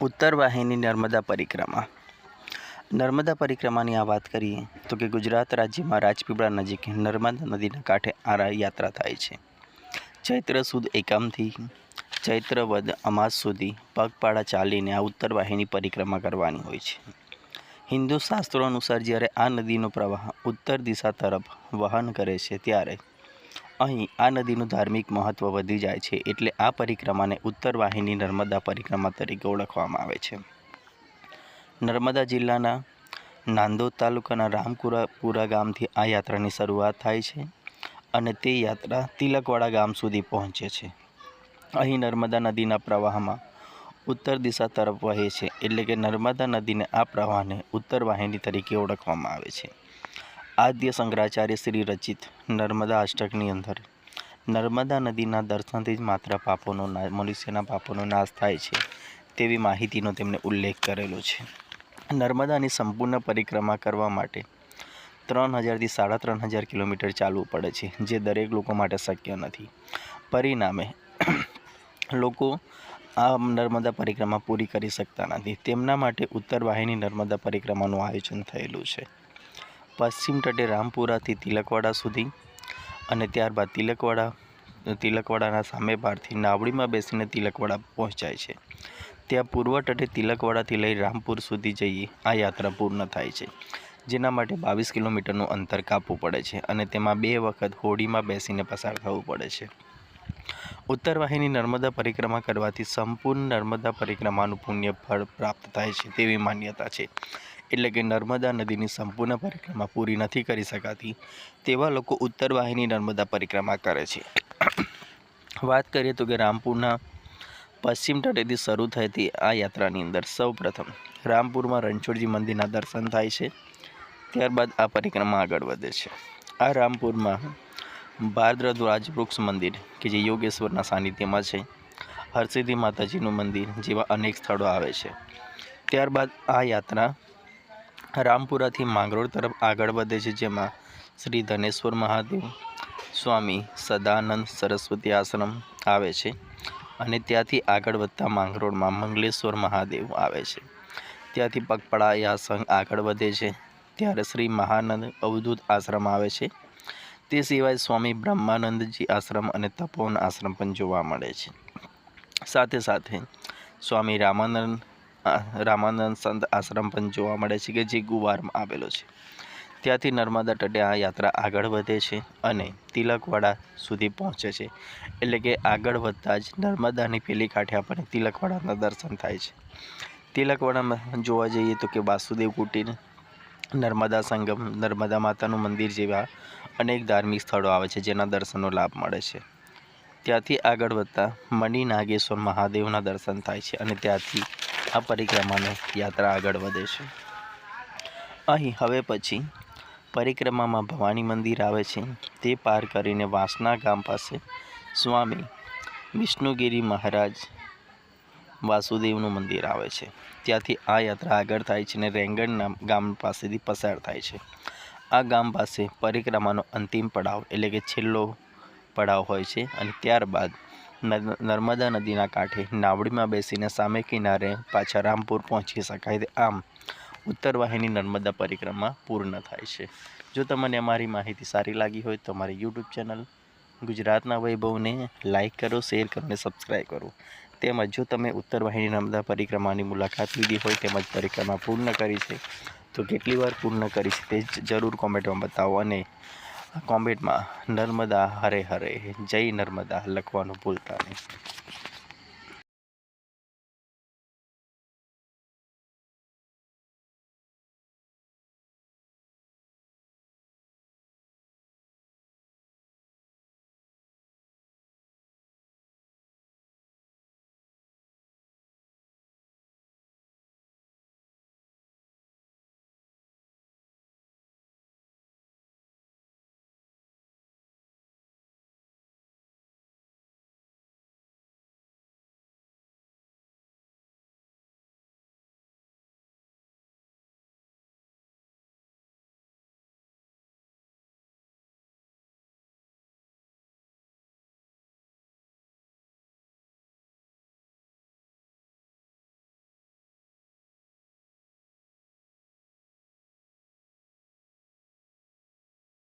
ઉત્તર વાહિની નર્મદા પરિક્રમા. નર્મદા પરિક્રમાની આ વાત કરીએ તો કે ગુજરાત રાજ્યમાં રાજપીપળા નજીક નર્મદા નદીના કાંઠે આ યાત્રા થાય છે. ચૈત્ર સુદ એકામથી ચૈત્ર વદ અમાસ સુધી પગપાળા ચાલીને આ ઉત્તર વાહિની પરિક્રમા કરવાની હોય છે. હિન્દુ શાસ્ત્રો અનુસાર જ્યારે આ નદીનો પ્રવાહ ઉત્તર દિશા તરફ વહન કરે છે ત્યારે અહીં આ નદીનું ધાર્મિક મહત્ત્વ વધી જાય છે એટલે આ પરિક્રમાને ઉત્તર વાહિની નર્મદા પરિક્રમા તરીકે ઓળખવામાં આવે છે. નર્મદા જિલ્લાના નાંદોદ તાલુકાના રામપુરાપુરા ગામથી આ યાત્રાની શરૂઆત થાય છે અને તે યાત્રા તિલકવાડા ગામ સુધી પહોંચે છે. અહીં નર્મદા નદીના પ્રવાહમાં ઉત્તર દિશા તરફ વહે છે એટલે કે નર્મદા નદીને આ પ્રવાહને ઉત્તર વાહિની તરીકે ઓળખવામાં આવે છે. આદ્ય શંકરાચાર્ય શ્રી રચિત નર્મદા અષ્ટકની અંદર. નર્મદા નદીના દર્શનથી જ માત્ર પાપોનો મનુષ્યના પાપોનો નાશ થાય છે, તેવી માહિતીનો તેમણે ઉલ્લેખ કરેલો છે. નર્મદાની સંપૂર્ણ પરિક્રમા કરવા માટે ત્રણ હજારથી સાડા ત્રણ હજાર કિલોમીટર ચાલવું પડે છે, જે દરેક લોકો માટે શક્ય નથી. પરિણામે લોકો આ નર્મદા પરિક્રમા પૂરી કરી શકતા નથી. તેમના માટે ઉત્તર વાહિની નર્મદા પરિક્રમાનું આયોજન થયેલું છે. પશ્ચિમ તટે રામપુરાથી તિલકવાડા સુધી અને ત્યારબાદ તિલકવાડા, તિલકવાડાના સામે પારથી નાવડીમાં બેસીને તિલકવાડા પહોંચાય છે. ત્યાં પૂર્વ તટે તિલકવાડાથી લઈ રામપુર સુધી જઈએ, આ યાત્રા પૂર્ણ થાય છે. જેના માટે બાવીસ કિલોમીટરનું અંતર કાપવું પડે છે અને તેમાં બે વખત હોડીમાં બેસીને પસાર થવું પડે છે. ઉત્તર વાહિની નર્મદા પરિક્રમા કરવાથી સંપૂર્ણ નર્મદા પરિક્રમાનું પુણ્ય ફળ પ્રાપ્ત થાય છે તેવી માન્યતા છે. એટલે કે નર્મદા નદીની સંપૂર્ણ પરિક્રમા પૂરી નથી કરી શકાતી, તેવા લોકો ઉત્તર વાહિની નર્મદા પરિક્રમા કરે છે. વાત કરીએ તો કે રામપુરના પશ્ચિમ તટેથી શરૂ થતી આ યાત્રાની અંદર સૌ પ્રથમ રામપુરમાં રણછોડજી મંદિરના દર્શન થાય છે, ત્યારબાદ આ પરિક્રમા આગળ વધે છે. આ રામપુરમાં ભારદ્રદ રાજવૃક્ષ મંદિર કે જે યોગેશ્વરના સાનિધ્યમાં છે, હરસિદ્ધિ માતાજીનું મંદિર જેવા અનેક સ્થળો આવે છે. ત્યારબાદ આ યાત્રા રામપુરાથી માંગરોળ તરફ આગળ વધે છે, જેમાં શ્રી ધનેશ્વર મહાદેવ સ્વામી સદાનંદ સરસ્વતી આશ્રમ આવે છે અને ત્યાંથી આગળ વધતા માંગરોળમાં મંગલેશ્વર મહાદેવ આવે છે. ત્યાંથી પગપાળા યાસંગ આગળ વધે છે, ત્યારે શ્રી મહાનંદ અવધૂત આશ્રમ આવે છે. તે સિવાય સ્વામી બ્રહ્માનંદજી આશ્રમ અને તપોવન આશ્રમ પણ જોવા મળે છે. સાથે સાથે સ્વામી રામાનંદ રામાનંદ સંત આશ્રમ પણ જોવા મળે છે કે જે ગુવારમાં આવેલો છે. ત્યાંથી નર્મદા તટે આ યાત્રા આગળ વધે છે અને તિલકવાડા સુધી પહોંચે છે. એટલે કે આગળ વધતા જ નર્મદાની પેલી કાંઠે આપણને તિલકવાડાના દર્શન થાય છે. તિલકવાડામાં જોવા જઈએ તો કે વાસુદેવ કુટીર, નર્મદા સંગમ, નર્મદા માતાનું મંદિર જેવા અનેક ધાર્મિક સ્થળો આવે છે જેના દર્શનનો લાભ મળે છે. ત્યાંથી આગળ વધતા મણિ નાગેશ્વર મહાદેવના દર્શન થાય છે અને ત્યાંથી આ પરિક્રમાની યાત્રા આગળ વધે છે. અહીં હવે પછી પરિક્રમામાં ભવાની મંદિર આવે છે. તે પાર કરીને વાસના ગામ પાસે સ્વામી વિષ્ણુગિરી મહારાજ વાસુદેવનું મંદિર આવે છે. ત્યાંથી આ યાત્રા આગળ થાય છે અને રેંગણ ગામ પાસેથી પસાર થાય છે. આ ગામ પાસે પરિક્રમાનો અંતિમ પડાવ એટલે કે છેલ્લો પડાવ હોય છે અને ત્યારબાદ નર્મદા નદીના કાંઠે નાવડીમાં બેસીને સામે કિનારે પાછા રામપુર પહોંચી શકાય આમ ઉત્તર વાહિની નર્મદા પરિક્રમા પૂર્ણ થાય છે. જો તમને અમારી માહિતી સારી લાગી હોય તો અમારી યુટ્યુબ ચેનલ ગુજરાતના વૈભવને લાઇક કરો, શેર કરો અને સબસ્ક્રાઈબ કરો. તેમજ જો તમે ઉત્તર વાહિની નર્મદા પરિક્રમાની મુલાકાત લીધી હોય તેમજ પરિક્રમા પૂર્ણ કરી છે, તો કેટલી વાર પૂર્ણ કરી છે તે જરૂર કોમેન્ટમાં બતાવો અને કોમેન્ટમાં નર્મદા હરે હરે જય નર્મદા લખવાનું ભૂલતા નહીં.